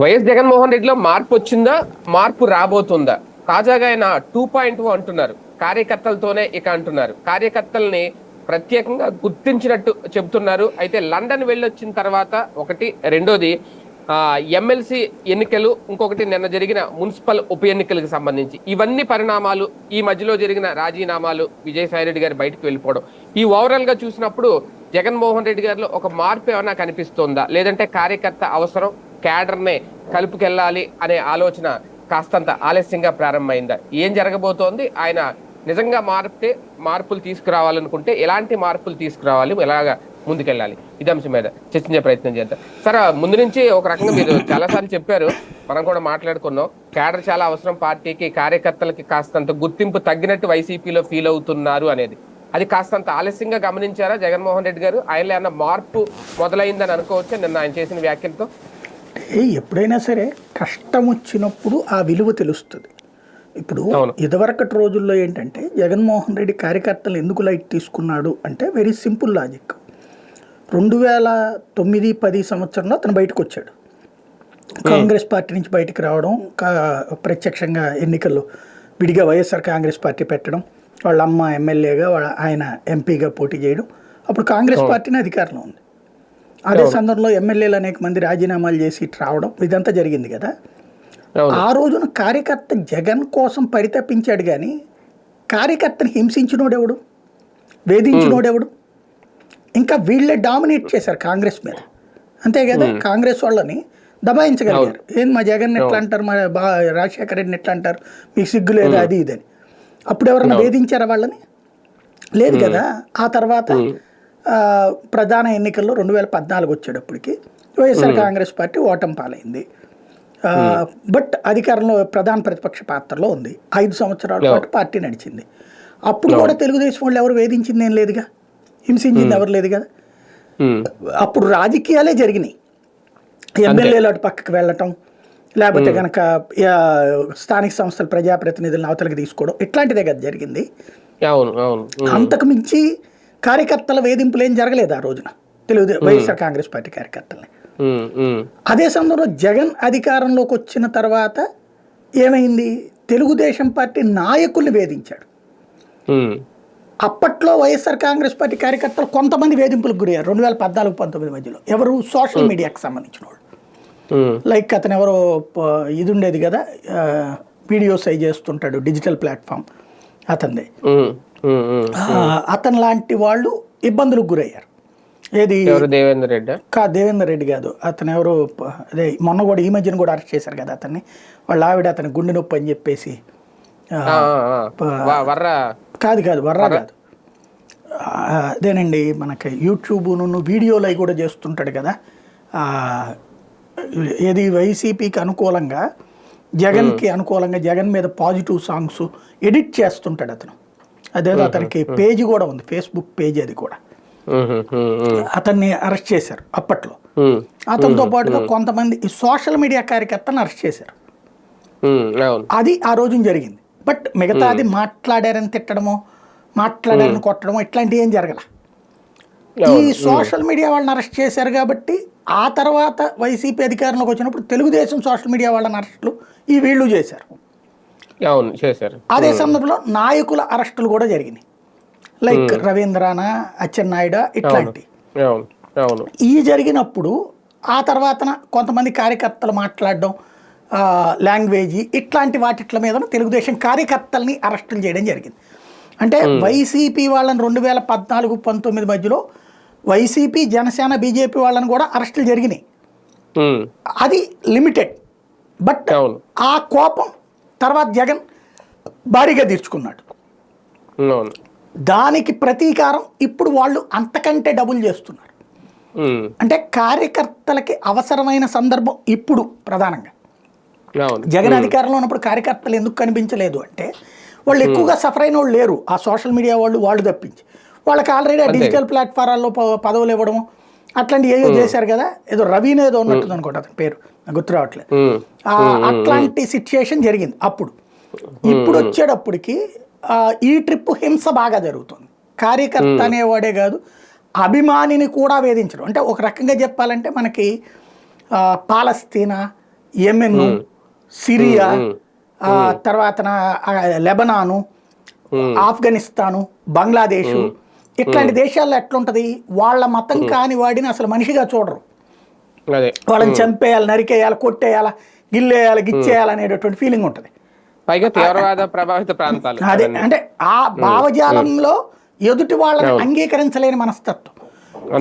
YS Jaganmohan రెడ్డిలో మార్పు వచ్చిందా? మార్పు రాబోతుందా? తాజాగా ఆయన టూ పాయింట్ అంటున్నారు. కార్యకర్తలతోనే ఇక అంటున్నారు. కార్యకర్తల్ని ప్రత్యేకంగా గుర్తించినట్టు చెబుతున్నారు. అయితే లండన్ వెళ్ళొచ్చిన తర్వాత ఒకటి రెండోది ఎమ్మెల్సీ ఎన్నికలు ఇంకొకటి నిన్న జరిగిన మున్సిపల్ ఉప ఎన్నికలకు సంబంధించి. ఇవన్నీ పరిణామాలు ఈ మధ్యలో జరిగిన రాజీనామాలు విజయసాయి రెడ్డి గారు బయటకు వెళ్ళిపోవడం. ఈ ఓవరాల్గా చూసినప్పుడు జగన్మోహన్ రెడ్డి గారిలో ఒక మార్పు ఏమైనా కనిపిస్తుందా? లేదంటే కార్యకర్త అవసరం? క్యాడర్నే కలుపుకెళ్ళాలి అనే ఆలోచన కాస్తంత ఆలస్యంగా ప్రారంభమైందా. ఏం జరగబోతోంది? ఆయన నిజంగా మారితే మార్పులు తీసుకురావాలనుకుంటే ఎలాంటి మార్పులు తీసుకురావాలి? ఎలాగా ముందుకెళ్ళాలి? ఇది అంశం మీద చర్చించే ప్రయత్నం చేద్దాం. సరే ముందు నుంచి ఒక రకంగా మీరు చాలాసార్లు చెప్పారు. మనం కూడా మాట్లాడుకున్నాం. క్యాడర్ చాలా అవసరం. పార్టీకి కార్యకర్తలకి కాస్తంత గుర్తింపు తగ్గినట్టు వైసీపీలో ఫీల్ అవుతున్నారు అనేది. అది కాస్తంత ఆలస్యంగా గమనించారా జగన్మోహన్ రెడ్డి గారు? ఆయనలో ఏమన్నా మార్పు మొదలైందని అనుకోవచ్చా? నిన్న ఆయన చేసిన వ్యాఖ్యలతో. ఎప్పుడైనా సరే కష్టం వచ్చినప్పుడు ఆ విలువ తెలుస్తుంది. ఇప్పుడు. ఇదివరకటి రోజుల్లో ఏంటంటే జగన్మోహన్ రెడ్డి కార్యకర్తలు ఎందుకు లైట్ తీసుకున్నాడు అంటే వెరీ సింపుల్ లాజిక్. రెండు వేల తొమ్మిది పది సంవత్సరంలో అతను బయటకు వచ్చాడు కాంగ్రెస్ పార్టీ నుంచి బయటకు రావడం ప్రత్యక్షంగా ఎన్నికల్లో విడిగా వైఎస్ఆర్ కాంగ్రెస్ పార్టీ పెట్టడం వాళ్ళ అమ్మ ఎమ్మెల్యేగా వాళ్ళ ఆయన ఎంపీగా పోటీ చేయడం అప్పుడు కాంగ్రెస్ పార్టీని అధికారంలో ఉంది. అదే సందర్భంలో ఎమ్మెల్యేలు అనేక మంది రాజీనామాలు చేసి రావడం ఇదంతా జరిగింది కదా. ఆ రోజున కార్యకర్త జగన్ కోసం పరితపించాడు కానీ కార్యకర్తని హింసించినోడెవడు వేధించినోడెవడు ఇంకా వీళ్ళే డామినేట్ చేశారు కాంగ్రెస్ మీద. అంతే కదా? కాంగ్రెస్ వాళ్ళని దబాయించగలిగారు. ఏం మా జగన్ ఎట్లా అంటారు? మా బా రాజశేఖర రెడ్డిని ఎట్లా అంటారు? మీకు సిగ్గు లేదా అది ఇదని. అప్పుడు ఎవరన్నా వేధించారా వాళ్ళని? లేదు కదా? ఆ తర్వాత ప్రధాన ఎన్నికల్లో రెండు వేల పద్నాలుగు వచ్చేటప్పటికి వైఎస్ఆర్ కాంగ్రెస్ పార్టీ ఓటమి పాలైంది. బట్ అధికారంలో ప్రధాన ప్రతిపక్ష పాత్రలో ఉంది. ఐదు సంవత్సరాల పాటు పార్టీ నడిచింది. అప్పుడు కూడా తెలుగుదేశం వాళ్ళు ఎవరు వేధించింది ఏం లేదుగా? హింసించింది ఎవరు లేదు కదా. అప్పుడు రాజకీయాలే జరిగినాయి. ఎమ్మెల్యేలు అటు పక్కకి వెళ్ళటం లేకపోతే కనుక స్థానిక సంస్థల ప్రజాప్రతినిధులను అవతలకి తీసుకోవడం ఇట్లాంటిదే కదా జరిగింది. అంతకు మించి కార్యకర్తల వేధింపులు ఏం జరగలేదు ఆ రోజున. తెలుగు వైఎస్ఆర్ కాంగ్రెస్ పార్టీ కార్యకర్తల్ని. అదే సందర్భంలో జగన్ అధికారంలోకి వచ్చిన తర్వాత ఏమైంది? తెలుగుదేశం పార్టీ నాయకుల్ని వేధించాడు. అప్పట్లో వైఎస్ఆర్ కాంగ్రెస్ పార్టీ కార్యకర్తలు కొంతమంది వేధింపులకు గురయ్యారు. రెండు వేల పద్నాలుగు పంతొమ్మిది మధ్యలో. ఎవరు? సోషల్ మీడియాకి సంబంధించిన వాళ్ళు. లైక్ అతను ఎవరో ఇది ఉండేది కదా వీడియోస్ అవి చేస్తుంటాడు డిజిటల్ ప్లాట్ఫామ్ అతనిది. అతను లాంటి వాళ్ళు ఇబ్బందులకు గురయ్యారు. ఏది? దేవేందర్ రెడ్డి? కా దేవేందర్ రెడ్డి కాదు. అతను ఎవరో అదే మొన్న కూడా ఈ మధ్యన కూడా అరెస్ట్ చేశారు కదా అతన్ని. వాళ్ళ ఆవిడ అతని గుండె నొప్పి అని చెప్పేసి కాదు కాదు వర్రా కాదు. అదేనండి మనకి యూట్యూబ్ వీడియోలు అవి కూడా చేస్తుంటాడు కదా. ఏది? వైసీపీకి అనుకూలంగా జగన్కి అనుకూలంగా జగన్ మీద పాజిటివ్ సాంగ్స్ ఎడిట్ చేస్తుంటాడు అతను. అదేదో అతనికి పేజీ కూడా ఉంది ఫేస్బుక్ పేజీ అది కూడా. అతన్ని అరెస్ట్ చేశారు అప్పట్లో. అతనితో పాటుగా కొంతమంది ఈ సోషల్ మీడియా కార్యకర్తలను అరెస్ట్ చేశారు. అది ఆ రోజున జరిగింది. బట్ మిగతాది మాట్లాడారని తిట్టడమో మాట్లాడారని కొట్టడమో ఇట్లాంటివి ఏం జరగల. ఈ సోషల్ మీడియా వాళ్ళని అరెస్ట్ చేశారు కాబట్టి ఆ తర్వాత వైసీపీ అధికారంలోకి వచ్చినప్పుడు తెలుగుదేశం సోషల్ మీడియా వాళ్ళని అరెస్టులు ఈ వీళ్ళు చేశారు. అవును చేశారు. అదే సందర్భంలో నాయకుల అరెస్టులు కూడా జరిగినాయి. లైక్ రవీంద్రాన అచ్చెన్నాయుడ ఇట్లాంటి. ఈ జరిగినప్పుడు ఆ తర్వాత కొంతమంది కార్యకర్తలు మాట్లాడడం లాంగ్వేజీ ఇట్లాంటి వాటిట్ల మీద తెలుగుదేశం కార్యకర్తల్ని అరెస్టులు చేయడం జరిగింది. అంటే వైసీపీ వాళ్ళని రెండు వేల పద్నాలుగు పంతొమ్మిది మధ్యలో వైసీపీ జనసేన బీజేపీ వాళ్ళని కూడా అరెస్టులు జరిగినాయి. అది లిమిటెడ్. బట్ ఆ కోపం తర్వాత జగన్ భారీగా తీర్చుకున్నాడు. దానికి ప్రతీకారం ఇప్పుడు వాళ్ళు అంతకంటే డబుల్ చేస్తున్నారు. అంటే కార్యకర్తలకి అవసరమైన సందర్భం ఇప్పుడు ప్రధానంగా. జగన్ అధికారంలో ఉన్నప్పుడు కార్యకర్తలు ఎందుకు కనిపించలేదు అంటే వాళ్ళు ఎక్కువగా సఫర్ అయిన వాళ్ళు లేరు. ఆ సోషల్ మీడియా వాళ్ళు వాళ్ళు తప్పించి. వాళ్ళకి ఆల్రెడీ ఆ డిజిటల్ ప్లాట్ఫారాల్లో పదవులు ఇవ్వడం అట్లాంటివి ఏదో చేశారు కదా ఏదో రవీన్ ఏదో ఉన్నట్టుంది అనుకోండి అతని పేరు నాకు గుర్తు రావట్లేదు. అట్లాంటి సిచ్యుయేషన్ జరిగింది అప్పుడు. ఇప్పుడు వచ్చేటప్పటికి ఈ ట్రిప్ హింస బాగా జరుగుతుంది. కార్యకర్త అనేవాడే కాదు అభిమానిని కూడా వేధించడం. అంటే ఒక రకంగా చెప్పాలంటే మనకి పాలస్తీనా యెమెన్ సిరియా తర్వాత లెబనాను ఆఫ్ఘనిస్తాను బంగ్లాదేశ్ ఇట్లాంటి దేశాల్లో ఎట్లుంటది? వాళ్ళ మతం కాని వాడిని అసలు మనిషిగా చూడరు. వాళ్ళని చంపేయాలి నరికేయాలి కొట్టేయాలి గిల్లేయాలి గిచ్చేయాలి అనేటటువంటి ఫీలింగ్ ఉంటుంది. పైగా తీవ్రవాద ప్రభావిత ప్రాంతాలు అదే. అంటే ఆ భావజాలంలో ఎదుటి వాళ్ళని అంగీకరించలేని మనస్తత్వం.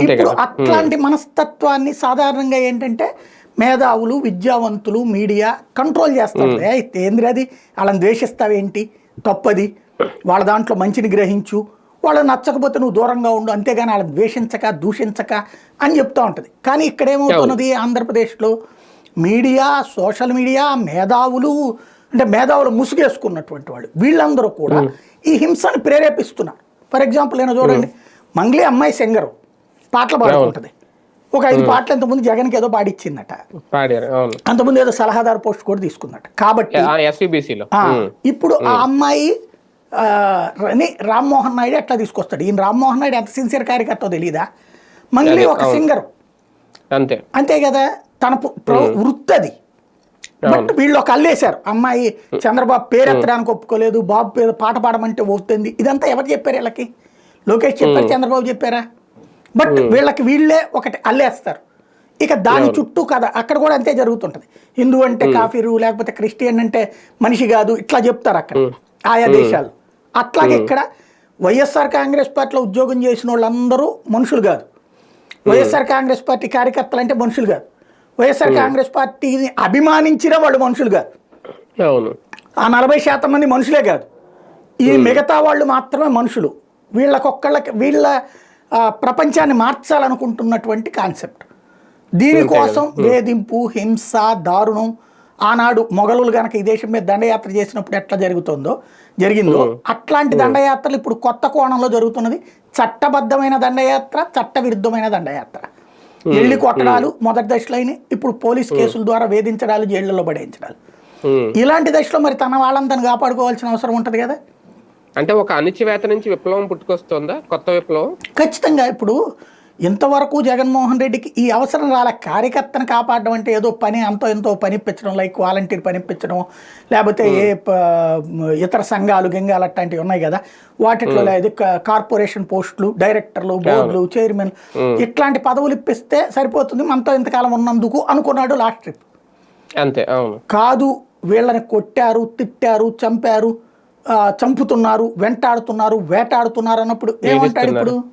ఇప్పుడు. అట్లాంటి మనస్తత్వాన్ని సాధారణంగా ఏంటంటే మేధావులు విద్యావంతులు మీడియా కంట్రోల్ చేస్తారు. ఏ ఏంద్రి అది? వాళ్ళని ద్వేషిస్తావేంటి? తప్పది. వాళ్ళ దాంట్లో మంచిని గ్రహించు. వాళ్ళు నచ్చకపోతే నువ్వు దూరంగా ఉండు అంతేగాని వాళ్ళని ద్వేషించక దూషించక అని చెప్తా ఉంటుంది. కానీ ఇక్కడ ఏమవుతున్నది ఆంధ్రప్రదేశ్లో మీడియా సోషల్ మీడియా మేధావులు అంటే మేధావులు ముసుగేసుకున్నటువంటి వాళ్ళు వీళ్ళందరూ కూడా ఈ హింసను ప్రేరేపిస్తున్నారు. ఫర్ ఎగ్జాంపుల్ నేను చూడండి మంగ్లీ అమ్మాయి సింగరు పాటలు పాడుకుంటుంది. ఒక ఐదు పాటలు ఇంతకుముందు జగన్కి ఏదో పాడిచ్చిందట. అంతకుముందు ఏదో సలహాదారు పోస్ట్ కూడా తీసుకుందట. కాబట్టి ఇప్పుడు ఆ అమ్మాయి రామ్మోహన్ నాయుడు ఎట్లా తీసుకొస్తాడు? ఈయన రామ్మోహన్ నాయుడు ఎంత సిన్సియర్ కార్యకర్తో తెలియదా మంగ్లీ ఒక సింగర్. అంతే. అంతే కదా? తన వృత్తి అది. బట్ వీళ్ళు ఒక అల్లేశారు. అమ్మాయి చంద్రబాబు పేరు ఎత్తడానికి ఒప్పుకోలేదు బాబు పేరు పాట పాడమంటే ఒప్పుతుంది. ఇదంతా ఎవరు చెప్పారు వీళ్ళకి? లోకేష్ చెప్పారు చంద్రబాబు చెప్పారా? బట్ వీళ్ళకి వీళ్ళే ఒకటి అల్లేస్తారు. ఇక దాని చుట్టూ కదా అక్కడ కూడా అంతే జరుగుతుంటది. హిందూ అంటే కాఫీరు లేకపోతే క్రిస్టియన్ అంటే మనిషి కాదు ఇట్లా చెప్తారు అక్కడ. ఆయా దేశాలు అట్లాగే ఇక్కడ వైఎస్ఆర్ కాంగ్రెస్ పార్టీలో ఉద్యోగం చేసిన వాళ్ళందరూ మనుషులు కాదు. వైఎస్ఆర్ కాంగ్రెస్ పార్టీ కార్యకర్తలు అంటే మనుషులు కాదు. వైఎస్ఆర్ కాంగ్రెస్ పార్టీని అభిమానించిన వాళ్ళు మనుషులు కాదు. ఆ నలభై శాతం మంది మనుషులే కాదు. ఈ మిగతా వాళ్ళు మాత్రమే మనుషులు. వీళ్ళకొక్కళ్ళకి వీళ్ళ ఆ, ప్రపంచాన్ని మార్చాలనుకుంటున్నటువంటి కాన్సెప్ట్. దీనికోసం వేధింపు హింస దారుణం ఆనాడు మొఘలులు గనక ఈ దేశం మీద దండయాత్ర చేసినప్పుడు ఎట్లా జరుగుతుందో? జరిగిందో? అట్లాంటి దండయాత్రలు ఇప్పుడు కొత్త కోణంలో జరుగుతున్నది చట్టబద్ధమైన దండయాత్ర చట్ట విరుద్ధమైన దండయాత్ర ఎళ్ళి కొట్టడాలు మొదటి దశలో అయినాయి. ఇప్పుడు పోలీస్ కేసుల ద్వారా వేధించడాలు జైళ్ళలో పడేయించడాలు. ఇలాంటి దశలో మరి తన వాళ్ళని తను కాపాడుకోవాల్సిన అవసరం ఉంటుంది కదా? అంటే ఒక అణిచివేత నుంచి విప్లవం పుట్టుకొస్తుందా? కొత్త విప్లవం? ఖచ్చితంగా ఇప్పుడు ఇంతవరకు జగన్మోహన్ రెడ్డికి ఈ అవసరం రాలే. కార్యకర్తను కాపాడడం అంటే ఏదో పని అంతో ఎంతో పనిపించడం లైక్ వాలంటీర్ పనిపించడం లేకపోతే ఏ ప- ఇతర సంఘాలు గింగాలు అట్లాంటివి ఉన్నాయి కదా. వాటిలో లేదు. క- కార్పొరేషన్ పోస్టులు డైరెక్టర్లు బోర్డులు చైర్మన్ ఇట్లాంటి పదవులు ఇప్పిస్తే సరిపోతుంది. మనతో ఇంతకాలం ఉన్నందుకు అనుకున్నాడు లాస్ట్ ట్రిప్. అంతే కాదు వీళ్ళని కొట్టారు తిట్టారు చంపారు చంపుతున్నారు వెంటాడుతున్నారు వేటాడుతున్నారు అన్నప్పుడు ఏమంటాడు ఇప్పుడు.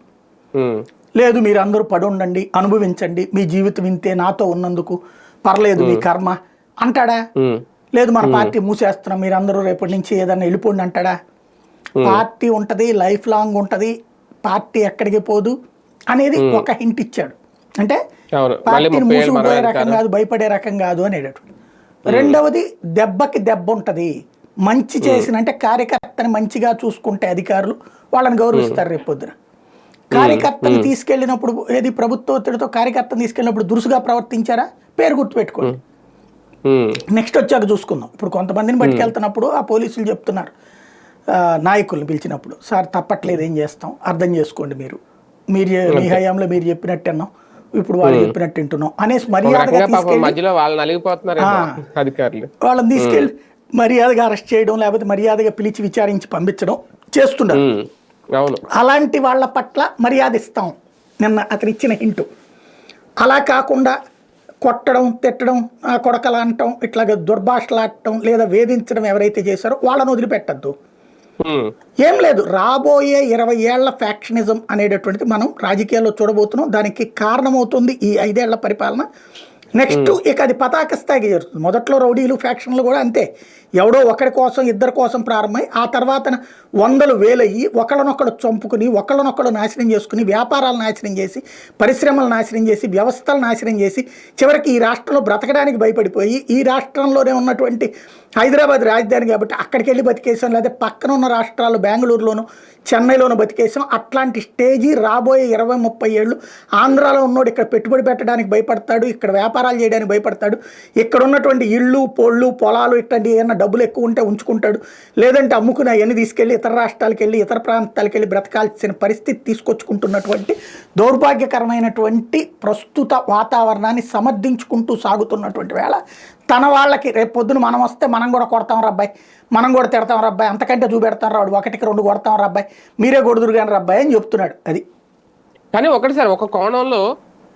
లేదు మీరు అందరూ పడి ఉండండి అనుభవించండి మీ జీవితం ఇంతే నాతో ఉన్నందుకు. పర్లేదు మీ కర్మ. అంటాడా. లేదు మన పార్టీ మూసేస్తున్నాం మీరు అందరూ రేపటి నుంచి ఏదన్నా వెళ్ళిపోండి అంటాడా? పార్టీ ఉంటది లైఫ్ లాంగ్ ఉంటది పార్టీ ఎక్కడికి పోదు అనేది ఒక హింట్ ఇచ్చాడు. అంటే పార్టీని మూసుకుపోయే రకం కాదు. భయపడే రకం కాదు అనేటటువంటి. రెండవది దెబ్బకి దెబ్బ ఉంటది. మంచి చేసిన అంటే కార్యకర్తని మంచిగా చూసుకుంటే అధికారులు వాళ్ళని గౌరవిస్తారు రేపు పొద్దున. కార్యకర్తని తీసుకెళ్ళినప్పుడు ఏది ప్రభుత్వ ఒత్తిడితో కార్యకర్తను తీసుకెళ్ళినప్పుడు దురుసుగా ప్రవర్తించారా? పేరు గుర్తుపెట్టుకోండి. నెక్స్ట్ వచ్చాక చూసుకుందాం. ఇప్పుడు కొంతమందిని పట్టుకెళ్తున్నప్పుడు ఆ పోలీసులు చెప్తున్నారు. నాయకుల్ని పిలిచినప్పుడు సార్ తప్పట్లేదు ఏం చేస్తాం? అర్థం చేసుకోండి మీరు. మీరు మీ హయాంలో మీరు చెప్పినట్టు అన్నాం. ఇప్పుడు వాళ్ళు చెప్పినట్టు వింటున్నాం. అనేసి ఒక మర్యాదగా రకంగా పాపం తీసుకెళ్ళి మధ్యలో వాళ్ళు నలిగిపోతున్నారు అధికారులు. వాళ్ళని తీసుకెళ్ళి మర్యాదగా అరెస్ట్ చేయడం లేకపోతే మర్యాదగా పిలిచి విచారించి పంపించడం చేస్తున్నారు. అలాంటి వాళ్ళ పట్ల మర్యాద ఇస్తాం నిన్న అతను ఇచ్చిన హింటు. అలా కాకుండా కొట్టడం తిట్టడం కొడకలు అనటం ఇట్లాగ దుర్భాషలాడటం లేదా వేధించడం ఎవరైతే చేశారో వాళ్ళని వదిలిపెట్టద్దు. ఏం లేదు. రాబోయే ఇరవై ఏళ్ళ ఫ్యాక్షనిజం అనేటటువంటిది మనం రాజకీయాల్లో చూడబోతున్నాం. దానికి కారణమవుతుంది ఈ ఐదేళ్ళ పరిపాలన. నెక్స్ట్ ఇక అది పతాక స్థాయికి జరుగుతుంది మొదట్లో రౌడీలు ఫ్యాక్షన్లు కూడా అంతే. ఎవడో ఒకరి కోసం ఇద్దరి కోసం ప్రారంభమై ఆ తర్వాత వందలు వేలయ్యి ఒకళ్ళనొక్కడు చంపుకుని ఒకళ్ళనొక్కడు నాశనం చేసుకుని వ్యాపారాలు నాశనం చేసి పరిశ్రమలు నాశనం చేసి వ్యవస్థలు నాశనం చేసి చివరికి ఈ రాష్ట్రంలో బ్రతకడానికి భయపడిపోయి ఈ రాష్ట్రంలోనే ఉన్నటువంటి హైదరాబాద్ రాజధాని కాబట్టి అక్కడికి వెళ్ళి బతికేసాం లేదా పక్కన ఉన్న రాష్ట్రాలు బెంగళూరులోను చెన్నైలోను బతికేసాం అట్లాంటి స్టేజీ రాబోయే ఇరవై ముప్పై ఏళ్ళు ఆంధ్రాలో ఉన్నోడు ఇక్కడ పెట్టుబడి పెట్టడానికి భయపడతాడు. ఇక్కడ వ్యాపారం వ్యాపారాలు చేయడానికి భయపడతాడు. ఇక్కడ ఉన్నటువంటి ఇళ్ళు పొళ్ళు పొలాలు ఇట్లాంటి ఏమైనా డబ్బులు ఎక్కువ ఉంటే ఉంచుకుంటాడు. లేదంటే అమ్ముకుని అవన్నీ తీసుకెళ్ళి ఇతర రాష్ట్రాలకు వెళ్ళి ఇతర ప్రాంతాలకు వెళ్ళి బ్రతకాల్సిన పరిస్థితి తీసుకొచ్చుకుంటున్నటువంటి దౌర్భాగ్యకరమైనటువంటి ప్రస్తుత వాతావరణాన్ని సమర్థించుకుంటూ సాగుతున్నటువంటి వేళ తన వాళ్ళకి రేపు పొద్దున మనం వస్తే మనం కూడా కొడతాం రబ్బాయి మనం కూడా తిడతాం రబ్బాయి అంతకంటే చూపెడతాం రాడు ఒకటికి రెండు కొడతాం రబ్బాయి మీరే కొడుదురు కానీ రబ్బాయి అని చెప్తున్నాడు. అది. కానీ ఒకటి సార్ ఒక కోణంలో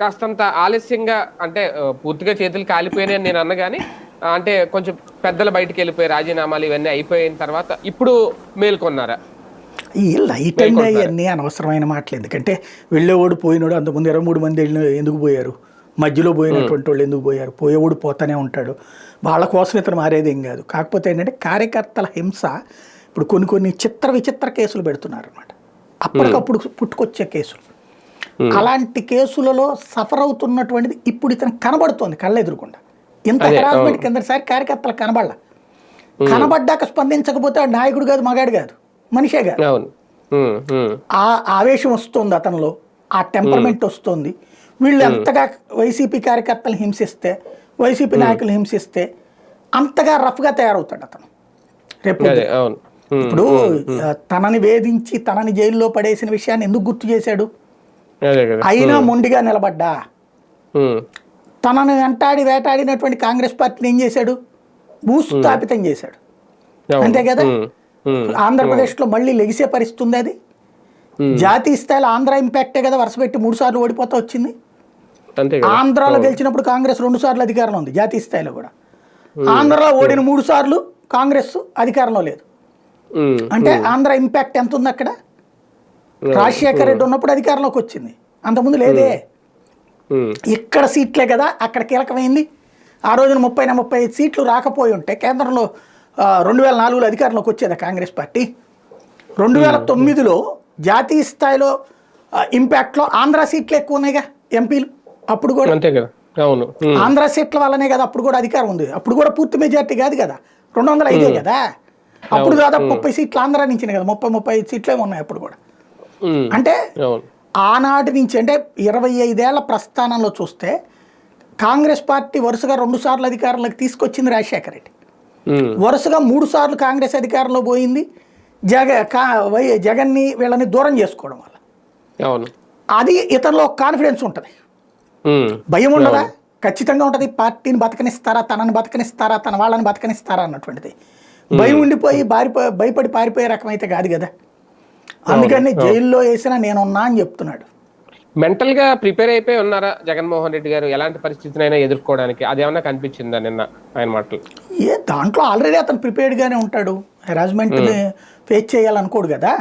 కాస్తంత ఆలస్యంగా అంటే పూర్తిగా చేతులు కాలిపోయినాయి అని నేను అన్న కానీ అంటే కొంచెం పెద్దలు బయటికి వెళ్ళిపోయి రాజీనామాలు ఇవన్నీ అయిపోయిన తర్వాత ఇప్పుడు మేల్కొన్నారా? ఈ లైట్ అండ్ అవన్నీ అనవసరమైన మాటలు. ఎందుకంటే వెళ్ళేవాడు పోయినాడు అంతకుముందు ఇరవై మూడు మంది వెళ్ళిన ఎందుకు పోయారు? మధ్యలో పోయినటువంటి వాళ్ళు ఎందుకు పోయారు? పోయేవాడు పోతానే ఉంటాడు. వాళ్ళ కోసం ఇతను మారేది ఏం కాదు. కాకపోతే ఏంటంటే కార్యకర్తల హింస ఇప్పుడు కొన్ని కొన్ని చిత్ర విచిత్ర కేసులు పెడుతున్నారు అనమాట అప్పటికప్పుడు పుట్టుకొచ్చే కేసులు. అలాంటి కేసులలో సఫర్ అవుతున్నటువంటిది ఇప్పుడు ఇతను కనబడుతోంది కళ్ళెదురుకుండా ఇంత అదే, హెరాస్మెంట్ కిందసారి కార్యకర్తలు కనబడాల. కనబడ్డాక స్పందించకపోతే నాయకుడు కాదు మగాడు కాదు మనిషే కాదు. ఆ ఆవేశం వస్తుంది అతనిలో ఆ టెంపర్మెంట్ వస్తుంది. వీళ్ళు ఎంతగా వైసీపీ కార్యకర్తలు హింసిస్తే వైసీపీ నాయకులు హింసిస్తే అంతగా రఫ్గా తయారవుతాడు అతను. రేపు ఇప్పుడు తనని వేధించి తనని జైల్లో పడేసిన విషయాన్ని ఎందుకు గుర్తు చేశాడు? అయినా మొండిగా నిలబడ్డా? తనను వెంటాడి వేటాడినటువంటి కాంగ్రెస్ పార్టీని ఏం చేశాడు? భూస్థాపితం చేశాడు. అంతే కదా? ఆంధ్రప్రదేశ్లో మళ్ళీ లెగిసే పరిస్థితి ఉంది అది జాతీయ స్థాయిలో ఆంధ్ర ఇంపాక్టే కదా వరుస పెట్టి మూడు సార్లు ఓడిపోతా వచ్చింది. ఆంధ్రాలో గెలిచినప్పుడు కాంగ్రెస్ రెండు సార్లు అధికారంలో ఉంది జాతీయ స్థాయిలో కూడా. ఆంధ్రలో ఓడిన మూడు సార్లు కాంగ్రెస్ అధికారంలో లేదు. అంటే ఆంధ్ర ఇంపాక్ట్ ఎంత ఉంది అక్కడ? రాజశేఖర రెడ్డి ఉన్నప్పుడు అధికారంలోకి వచ్చింది. అంతకుముందు లేదే. ఉమ్, ఇక్కడ సీట్లే కదా అక్కడ కీలకమైంది. ఆ రోజున ముప్పై ముప్పై ఐదు సీట్లు రాకపోయి ఉంటే కేంద్రంలో రెండు వేల నాలుగులో అధికారంలోకి వచ్చేదా కాంగ్రెస్ పార్టీ. రెండు వేల తొమ్మిదిలో జాతీయ స్థాయిలో ఇంపాక్ట్లో ఆంధ్ర సీట్లు ఎక్కువ ఉన్నాయిగా ఎంపీలు. అప్పుడు కూడా అంతే కదా. అవును. ఆంధ్ర సీట్ల వల్లనే కదా అప్పుడు కూడా అధికారం ఉంది. అప్పుడు కూడా పూర్తి మెజార్టీ కాదు కదా. రెండు వందల ఐదే కదా. అప్పుడు దాదాపు ముప్పై సీట్లు ఆంధ్ర నుంచి కదా. ముప్పై ముప్పై ఐదు సీట్లే ఉన్నాయి అప్పుడు కూడా. అంటే ఆనాటి నుంచి అంటే ఇరవై ఐదేళ్ళ ప్రస్థానంలో చూస్తే కాంగ్రెస్ పార్టీ వరుసగా రెండు సార్లు అధికారంలోకి తీసుకొచ్చింది రాజశేఖర రెడ్డి. వరుసగా మూడు సార్లు కాంగ్రెస్ అధికారంలో పోయింది. జగ జగన్ని వీళ్ళని దూరం చేసుకోవడం వల్ల. అది ఇతనిలో కాన్ఫిడెన్స్ ఉంటుంది. భయం ఉండదా? ఖచ్చితంగా ఉంటుంది. పార్టీని బతకనిస్తారా? తనని బతకనిస్తారా? తన వాళ్ళని బతకనిస్తారా? అన్నటువంటిది. భయం ఉండిపోయి బారిపో భయపడి పారిపోయే రకం అయితే కాదు కదా. అందుకని జైల్లో వేసినా నేనున్నా అని చెప్తున్నాడు. మెంటల్గా ప్రిపేర్ అయిపోయి ఉన్నారా జగన్మోహన్ రెడ్డి గారు? ఎలాంటి పరిస్థితినైనా ఎదుర్కోవడానికి అదేమన్నా కనిపించిందా నిన్న ఆయన మాటలు? ఏ దాంట్లో ఆల్రెడీ అతను ప్రిపేర్డ్గానే ఉంటాడు. హెరాస్మెంట్ని ఫేస్ చేయాలనుకోడు కదా.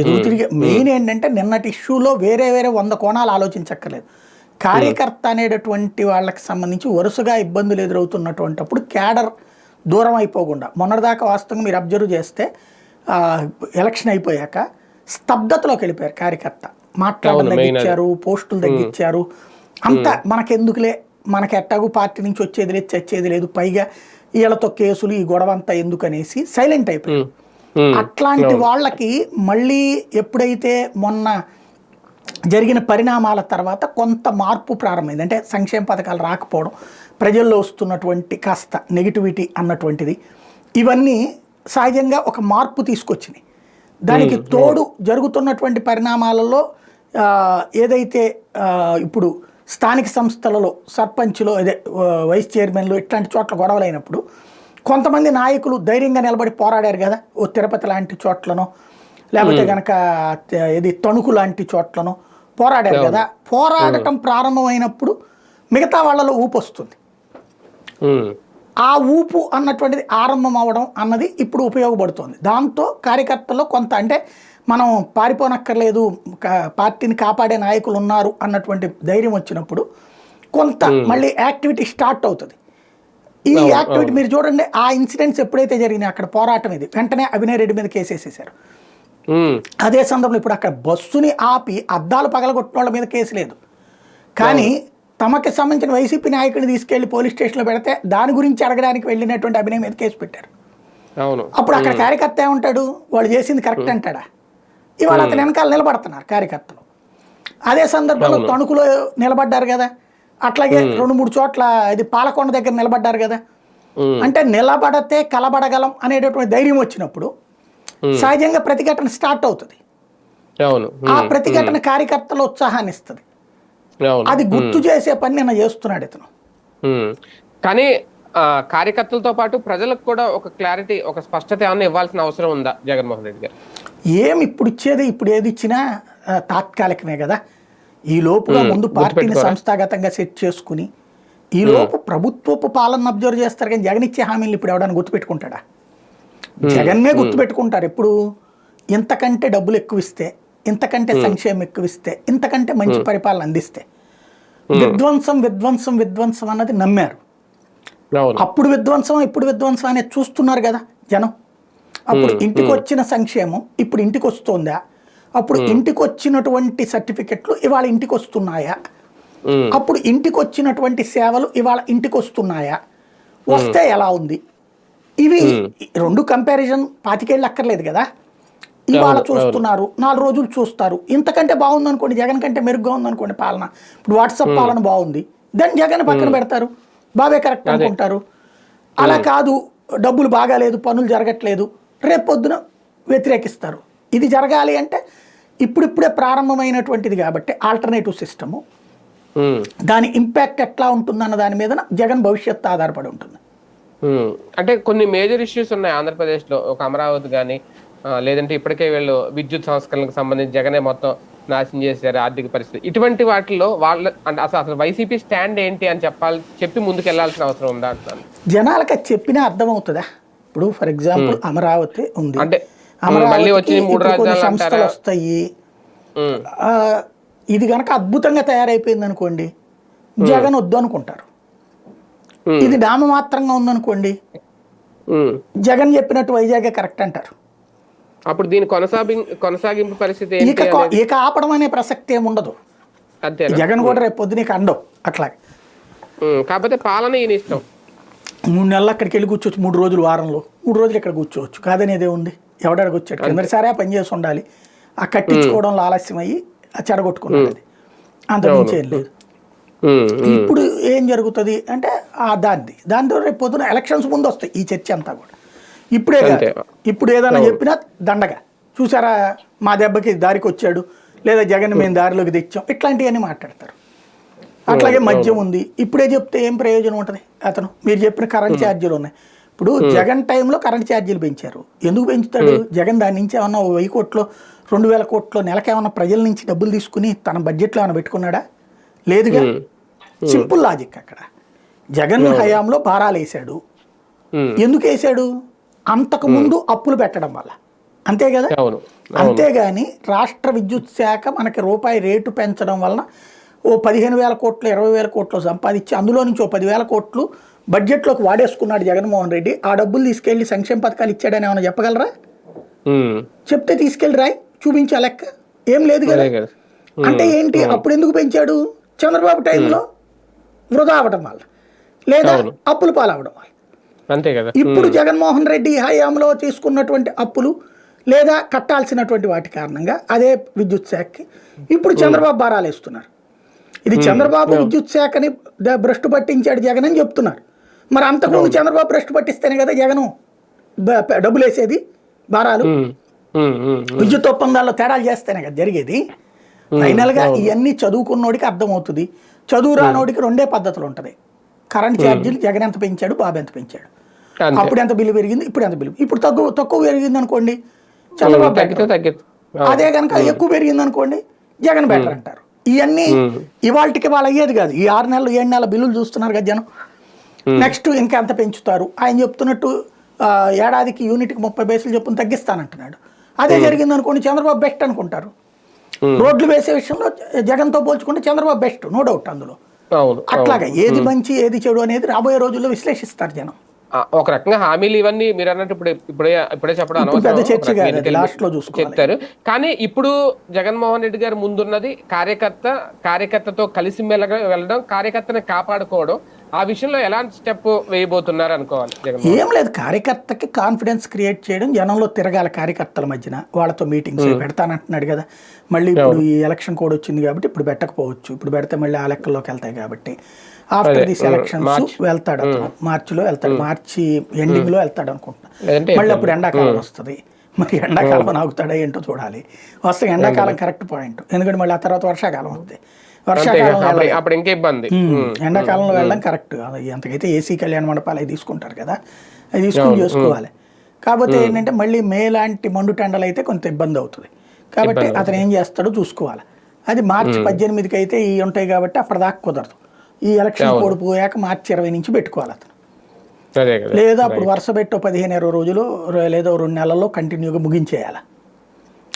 ఎదురు తిరిగి మెయిన్ ఏంటంటే నిన్నటి ఇష్యూలో వేరే వేరే వంద కోణాలు ఆలోచించక్కర్లేదు. కార్యకర్త అనేటటువంటి వాళ్ళకి సంబంధించి వరుసగా ఇబ్బందులు ఎదురవుతున్నటువంటిప్పుడు క్యాడర్ దూరం అయిపోకుండా మొన్నటిదాకా వాస్తవంగా మీరు అబ్జర్వ్ చేస్తే ఎలక్షన్ అయిపోయాక స్తబ్దతలోకి వెళ్ళిపోయారు కార్యకర్త. మాట్లాడడం. తగ్గించారు పోస్టులు తగ్గించారు. అంత మనకెందుకులే మనకి ఎట్టాగు పార్టీ నుంచి వచ్చేది లేదు చచ్చేది లేదు పైగా వీళ్ళతో కేసులు ఈ గొడవ అంతా ఎందుకనేసి సైలెంట్ అయిపోయారు. అట్లాంటి వాళ్ళకి మళ్ళీ ఎప్పుడైతే మొన్న జరిగిన పరిణామాల తర్వాత కొంత మార్పు ప్రారంభమైంది. అంటే సంక్షేమ పథకాలు రాకపోవడం ప్రజల్లో వస్తున్నటువంటి కాస్త నెగిటివిటీ అన్నటువంటిది ఇవన్నీ సహజంగా ఒక మార్పు తీసుకొచ్చినాయి. దానికి తోడు జరుగుతున్నటువంటి పరిణామాలలో ఏదైతే ఇప్పుడు స్థానిక సంస్థలలో సర్పంచ్లో అదే వైస్ చైర్మన్లు ఇట్లాంటి చోట్ల గొడవలు అయినప్పుడు కొంతమంది నాయకులు ధైర్యంగా నిలబడి పోరాడారు కదా ఓ తిరుపతి లాంటి చోట్లనో లేకపోతే కనుక ఇది తణుకు లాంటి చోట్లనో పోరాడారు కదా పోరాడటం ప్రారంభమైనప్పుడు మిగతా వాళ్ళలో ఊపు వస్తుంది ఉమ్, ఆ ఊపు అన్నటువంటిది ఆరంభం అవ్వడం అన్నది ఇప్పుడు ఉపయోగపడుతుంది. దాంతో కార్యకర్తల్లో కొంత అంటే మనం పారిపోనక్కర్లేదు పార్టీని కాపాడే నాయకులు ఉన్నారు అన్నటువంటి ధైర్యం వచ్చినప్పుడు కొంత మళ్ళీ యాక్టివిటీ స్టార్ట్ అవుతుంది. ఈ యాక్టివిటీ మీరు చూడండి ఆ ఇన్సిడెంట్స్ ఎప్పుడైతే జరిగినాయి అక్కడ పోరాటం ఇది. వెంటనే అభినయ్ రెడ్డి మీద కేసేసేసారు అదే సందర్భంలో ఇప్పుడు అక్కడ బస్సుని ఆపి అద్దాలు పగలగొట్టిన వాళ్ళ మీద కేసు లేదు. కానీ తమకి సంబంధించిన వైసీపీ నాయకుడిని తీసుకెళ్ళి పోలీస్ స్టేషన్లో పెడితే దాని గురించి అడగడానికి వెళ్ళినటువంటి అభినయ్ మీద కేసు పెట్టారు. అవును. అప్పుడు అక్కడ కార్యకర్త ఏమంటాడు? వాళ్ళు చేసింది కరెక్ట్ అంటాడా? ఇవాళ అతని వెనకాల నిలబడుతున్నారు కార్యకర్తలు. అదే సందర్భంలో తణుకులో నిలబడ్డారు కదా? అట్లాగే రెండు మూడు చోట్ల ఇది పాలకొండ దగ్గర నిలబడ్డారు కదా? అంటే నిలబడితే కలబడగలం అనేటటువంటి ధైర్యం వచ్చినప్పుడు సహజంగా ప్రతిఘటన స్టార్ట్ అవుతుంది. ఆ ప్రతిఘటన కార్యకర్తల ఉత్సాహాన్ని ఇస్తుంది. అది గుర్తు చేసే పని నిన్న చేస్తున్నాడు ఇతను. కానీ కార్యకర్తలతో పాటు ప్రజలకు కూడా ఒక క్లారిటీ ఒక స్పష్టత ఏమన్నా ఇవ్వాల్సిన అవసరం ఉందా జగన్మోహన్ రెడ్డి గారు? ఏం ఇప్పుడు ఇచ్చేది ఇప్పుడు ఏది ఇచ్చినా తాత్కాలికమే కదా. ఈ లోపుగా ముందు పార్టీని? సంస్థాగతంగా సెట్ చేసుకుని ఈ లోపు ప్రభుత్వపు పాలన అబ్జర్వ్ చేస్తారు కానీ జగన్ ఇచ్చే హామీలు ఇప్పుడు ఎవడన్నా గుర్తుపెట్టుకుంటాడా? జగన్నే గుర్తుపెట్టుకుంటారు ఎప్పుడు? ఇంతకంటే డబ్బులు ఎక్కువ ఇస్తే ఇంతకంటే సంక్షేమం ఎక్కువ ఇస్తే ఇంతకంటే మంచి పరిపాలన అందిస్తే. విధ్వంసం విధ్వంసం విధ్వంసం అన్నది నమ్మారు. అప్పుడు విధ్వంసం ఇప్పుడు విధ్వంసం అనేది చూస్తున్నారు కదా జనం. అప్పుడు ఇంటికి వచ్చిన సంక్షేమం ఇప్పుడు ఇంటికి వస్తుందా? అప్పుడు ఇంటికి వచ్చినటువంటి సర్టిఫికెట్లు ఇవాళ ఇంటికి వస్తున్నాయా? అప్పుడు ఇంటికి వచ్చినటువంటి సేవలు ఇవాళ ఇంటికి వస్తున్నాయా? వస్తే ఎలా ఉంది? ఇవి రెండు కంపారిజన్ పాతికేళ్ళు అక్కర్లేదు కదా? ఇవాళ చూస్తున్నారు నాలుగు రోజులు చూస్తారు. ఇంతకంటే బాగుంది అనుకోండి జగన్ కంటే మెరుగ్గా ఉంది అనుకోండి పాలన. ఇప్పుడు వాట్సాప్ పాలన బాగుంది. దెన్ జగన్ పక్కన పెడతారు. బాబే కరెక్ట్ అనుకుంటారు. అలా కాదు డబ్బులు బాగాలేదు పనులు జరగట్లేదు. రేపు పొద్దున వ్యతిరేకిస్తారు. ఇది జరగాలి అంటే ఇప్పుడిప్పుడే ప్రారంభమైనటువంటిది కాబట్టి ఆల్టర్నేటివ్ సిస్టము దాని ఇంపాక్ట్ ఎట్లా ఉంటుందన్న దాని మీద జగన్ భవిష్యత్తు ఆధారపడి ఉంటుంది. అంటే కొన్ని మేజర్ ఇష్యూస్ ఉన్నాయి ఆంధ్రప్రదేశ్లో ఒక అమరావతి కానీ లేదంటే ఇప్పటికే వీళ్ళు విద్యుత్ సంస్కరణలకు సంబంధించి జగనే మొత్తం నాశనం చేశారు ఆర్థిక పరిస్థితి. ఇటువంటి వాటిలో వాళ్ళ అంటే అసలు అసలు వైసీపీ స్టాండ్ ఏంటి అని చెప్పాలి చెప్పి ముందుకు వెళ్ళాల్సిన అవసరం ఉందా అంటున్నాను. జనాలకి చెప్పినా అర్థమవుతుందా? ఇప్పుడు ఫర్ ఎగ్జాంపుల్ అమరావతి ఉంది. అంటే మళ్ళీ వచ్చి మూడు రాజధానులు సంస్థలు? వస్తాయి ఇది గనక అద్భుతంగా తయారైపోయింది అనుకోండి జగన్ వద్దు అనుకుంటారు. ఇది నామమాత్రంగా ఉందనుకోండి. జగన్ చెప్పినట్టు వైజాగే కరెక్ట్ అంటారు. అప్పుడు దీని కొనసాగి కొనసాగింపు పరిస్థితి ఇక? ఇక ఆపడం అనే ప్రసక్తి ఏమి ఉండదు. అంతేనా? జగన్ కూడా రేపు పొద్దున ఇక అండవు అట్లా కాకపోతే పాలన ఈయన ఇష్టం. మూడు నెలలు అక్కడికి వెళ్ళి కూర్చోవచ్చు మూడు రోజులు వారంలో. మూడు రోజులు ఇక్కడ కూర్చోవచ్చు. కాదనేదే ఉంది. ఎవడాడికి వచ్చాడు కిందటిసారి ఆ పని చేసి ఉండాలి. ఆ కట్టించుకోవడంలో ఆలస్యం అయ్యి ఆ చెడగొట్టుకున్నాడు అది. అంత మించి ఏం లేదు. ఇప్పుడు ఏం జరుగుతుంది అంటే ఆ దాన్ని దాంతో రేపు పొద్దున ఎలక్షన్స్ ముందు వస్తాయి ఈ చర్చ అంతా కూడా. ఇప్పుడే. ఇప్పుడు ఏదైనా చెప్పినా దండగా. చూసారా? మా దెబ్బకి దారికి వచ్చాడు లేదా జగన్ మేము దారిలోకి తెచ్చాం. ఇట్లాంటివన్నీ మాట్లాడతారు. అట్లాగే మద్యం ఉంది. ఇప్పుడే చెప్తే ఏం ప్రయోజనం ఉంటుంది? అతను మీరు చెప్పిన కరెంట్ ఛార్జీలు ఉన్నాయి ఇప్పుడు జగన్ టైంలో కరెంట్ ఛార్జీలు పెంచారు. ఎందుకు పెంచుతాడు? జగన్ దాని నుంచి ఏమన్నా వెయ్యి కోట్లు రెండు వేల కోట్లు నెలకేమన్నా ప్రజల నుంచి డబ్బులు తీసుకుని తన బడ్జెట్లో ఏమైనా పెట్టుకున్నాడా? లేదుగా. సింపుల్ లాజిక్ అక్కడ. జగన్ హయాంలో భారాలు వేసాడు ఎందుకు వేసాడు అంతకు ముందు అప్పులు పెట్టడం వల్ల. అంతే కదా? అంతేగాని రాష్ట్ర విద్యుత్ శాఖ మనకి రూపాయి రేటు పెంచడం వలన ఓ పదిహేను వేల కోట్లు ఇరవై వేల కోట్లు సంపాదించి అందులో నుంచి ఓ పదివేల కోట్లు బడ్జెట్లోకి వాడేసుకున్నాడు జగన్మోహన్ రెడ్డి. ఆ డబ్బులు తీసుకెళ్ళి సంక్షేమ పథకాలు ఇచ్చాడని ఏమైనా చెప్పగలరా? చెప్తే తీసుకెళ్ళి రాయ్ చూపించా లెక్క. ఏం లేదు కదా? అంటే ఏంటి? అప్పుడు ఎందుకు పెంచాడు? చంద్రబాబు టైంలో వృధా అవడం వల్ల. లేదా. అప్పులు పాలవడం వల్ల. అంతే కదా. ఇప్పుడు జగన్మోహన్ రెడ్డి హయాంలో తీసుకున్నటువంటి అప్పులు లేదా కట్టాల్సినటువంటి వాటి కారణంగా అదే విద్యుత్ శాఖకి ఇప్పుడు చంద్రబాబు భారాలు వేస్తున్నారు. ఇది చంద్రబాబు విద్యుత్ శాఖని భ్రష్టు పట్టించాడు జగన్ అని చెప్తున్నారు. మరి అంతకుముందు చంద్రబాబు భ్రష్టు పట్టిస్తేనే కదా జగను డబ్బులు వేసేది భారాలు. విద్యుత్ ఒప్పందాల్లో తేడాలు చేస్తేనే కదా జరిగేది. ఫైనల్గా ఇవన్నీ చదువుకున్నోడికి అర్థమవుతుంది. చదువు రానోడికి రెండే పద్ధతులు ఉంటుంది. కరెంట్ ఛార్జీలు జగన్ ఎంత పెంచాడు బాబు ఎంత పెంచాడు. అప్పుడు ఎంత బిల్లు పెరిగింది ఇప్పుడు ఎంత బిల్లు. ఇప్పుడు తక్కువ తక్కువ పెరిగింది అనుకోండి చంద్రబాబు తగ్గితే తగ్గితే అదే కనుక ఎక్కువ పెరిగింది అనుకోండి జగన్ బెటర్ అంటారు. ఇవన్నీ ఇవాళకి వాళ్ళు అయ్యేది కాదు. ఈ ఆరు నెలలు ఏడు నెలల బిల్లులు చూస్తున్నారు కదా జనం. నెక్స్ట్ ఇంకా ఎంత పెంచుతారు? ఆయన చెప్తున్నట్టు ఏడాదికి యూనిట్కి ముప్పై పైసలు చొప్పున తగ్గిస్తానంటున్నాడు. అదే జరిగింది అనుకోండి చంద్రబాబు బెస్ట్ అనుకుంటారు. రోడ్లు వేసే విషయంలో జగన్తో పోల్చుకుంటే చంద్రబాబు బెస్ట్ నో డౌట్ అందులో. అట్లాగా ఏది మంచి ఏది చెడు అనేది రాబోయే రోజుల్లో విశ్లేషిస్తారు జనం. ఒక రకంగా హామీలు ఇవన్నీ మీరు అన్నట్టు ఇప్పుడు ఇప్పుడే ఇప్పుడే చెప్పడం అనవసరం. చెప్తారు కానీ ఇప్పుడు జగన్మోహన్ రెడ్డి గారు ముందున్నది కార్యకర్త కార్యకర్తతో కలిసి మెలగ వెళ్ళడం కార్యకర్తని కాపాడుకోవడం ఆ విషయంలో ఎలాంటి స్టెప్ వేయబోతున్నారు అనుకోవాలి ఏం లేదు కార్యకర్తకి కాన్ఫిడెన్స్ క్రియేట్ చేయడం జనంలో తిరగాల కార్యకర్తల మధ్యన. వాళ్ళతో మీటింగ్స్ పెడతానంటున్నాడు కదా. మళ్ళీ ఇప్పుడు ఈ ఎలక్షన్ కోడ్ వచ్చింది కాబట్టి ఇప్పుడు పెట్టకపోవచ్చు. ఇప్పుడు పెడితే మళ్ళీ ఆ లెక్కల్లోకి వెళ్తాయి కాబట్టి. ఆఫ్టర్ దిస్ ఎలక్షన్స్ వెళ్తాడు మార్చిలో వెళ్తాడు. మార్చి ఎండింగ్లో వెళ్తాడు అనుకుంటున్నా. మళ్ళీ అప్పుడు ఎండాకాలం వస్తుంది. మరి ఎండాకాలం ఆగుతాడా ఏంటో చూడాలి. వస్తే ఎండాకాలం కరెక్ట్ పాయింట్ ఎందుకంటే మళ్ళీ ఆ తర్వాత వర్షాకాలం వస్తుంది వర్షాకాలం అప్పుడు ఇంకే ఇబ్బంది. ఎండాకాలంలో వెళ్ళడం కరెక్ట్ ఎంతకైతే ఏసీ కళ్యాణ మండపాలు అవి తీసుకుంటారు కదా అవి తీసుకుని చేసుకోవాలి. కాకపోతే ఏంటంటే మళ్ళీ మే లాంటి మండు టెండలు అయితే కొంత ఇబ్బంది అవుతుంది. కాబట్టి అతను ఏం చేస్తాడో చూసుకోవాలి. అది మార్చి పద్దెనిమిదికి అయితే ఇవి ఉంటాయి కాబట్టి అప్పటిదాకా కుదరదు. ఈ ఎలక్షన్ కోడ్ పోయాక మార్చి ఇరవై నుంచి పెట్టుకోవాలి అతను. లేదా అప్పుడు వరుస పెట్టో పదిహేను ఇరవై రోజులు లేదా రెండు నెలల్లో కంటిన్యూగా ముగించేయాలి.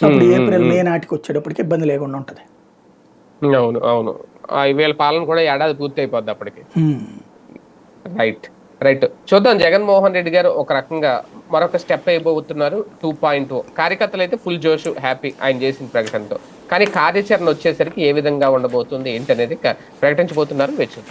అప్పుడు ఏప్రిల్ మే నాటికి వచ్చేటప్పటికి ఇబ్బంది లేకుండా ఉంటుంది. అవును అవును. వీళ్ళ పాలన కూడా ఏడాది పూర్తి అయిపోద్ది అప్పటికి. Right right. చూద్దాం జగన్మోహన్ రెడ్డి గారు ఒక రకంగా మరొక స్టెప్ అయిపోతున్నారు టూ పాయింట్ కార్యకర్తలు అయితే ఫుల్ జోష్ హ్యాపీ ఆయన చేసిన ప్రకటనతో. కానీ కార్యాచరణ వచ్చేసరికి ఏ విధంగా ఉండబోతుంది ఏంటనేది ప్రకటించబోతున్నారు వేచి.